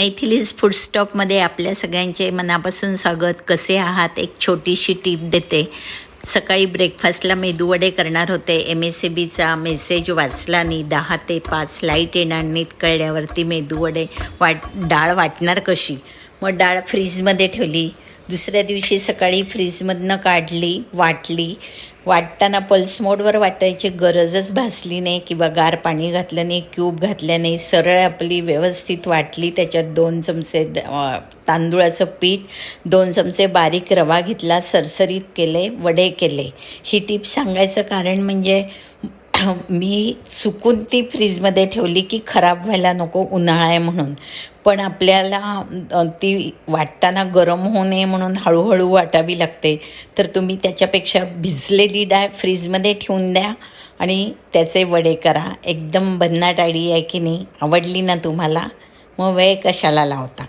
मैथिलीज फूडस्टॉपमध्ये आपल्या सगळ्यांचे मनापासून स्वागत. कसे आहात? एक छोटीशी टीप देते. सकाळी ब्रेकफास्टला मेदूवडे करणार होते. एम एस सी बीचा मेसेज वाचला नाही. दहा ते पाच लाइट येणार नाहीत. कळल्यावरती मेदूवडे वाट डाळ वाटणार कशी? मग डाळ फ्रीजमध्ये ठेवली. दुसऱ्या दिवशी सकाळी फ्रीजमधनं काढली वाटली. वाटताना पल्स मोडवर वाटायची गरजच भासली नाही किंवा गार पाणी घातलं नाही क्यूब घातल्याने नाही. सरळ आपली व्यवस्थित वाटली. त्याच्यात दोन चमचे तांदुळाचं तांदूळाचं पीठ दोन चमचे बारीक रवा घेतला सरसरीत केले वडे केले. ही टीप सांगायचं कारण म्हणजे मी चुकून ती फ्रीजमध्ये ठेवली की खराब व्हायला नको उन्हाळा आहे म्हणून. पण आपल्याला ती वाटताना गरम होऊ नये म्हणून हळूहळू वाटावी लागते. तर तुम्ही त्याच्यापेक्षा भिजलेली डाळ फ्रीजमध्ये ठेवून द्या आणि त्याचे वडे करा. एकदम भन्नाट आयडी आहे की नाही आवडली ना तुम्हाला मग वेळ कशाला लावता?